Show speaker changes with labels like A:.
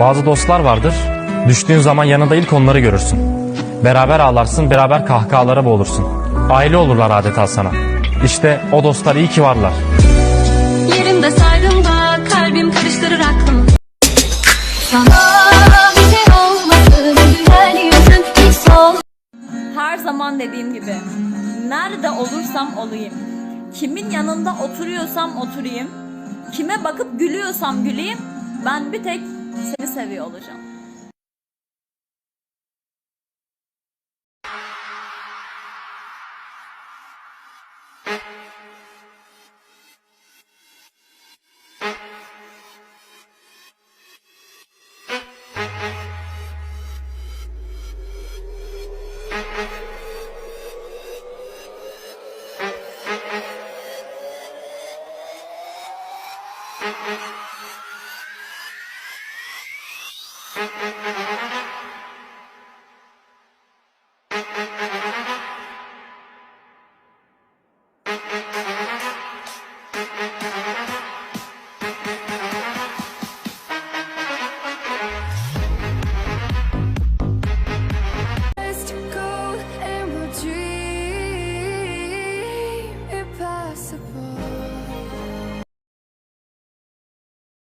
A: Bazı dostlar vardır. Düştüğün zaman yanında ilk onları görürsün. Beraber ağlarsın, beraber kahkahalara boğulursun. Aile olurlar adeta sana. İşte o dostlar iyi ki varlar.
B: Yerimde sayrımda kalbim karıştırır aklım Sana bir şey olmasın yüzün
C: Her zaman dediğim gibi nerede olursam olayım. Kimin yanında oturuyorsam oturayım. Kime bakıp gülüyorsam güleyim. Ben bir tek seni seviyor olacağım.
B: Sana Thank you.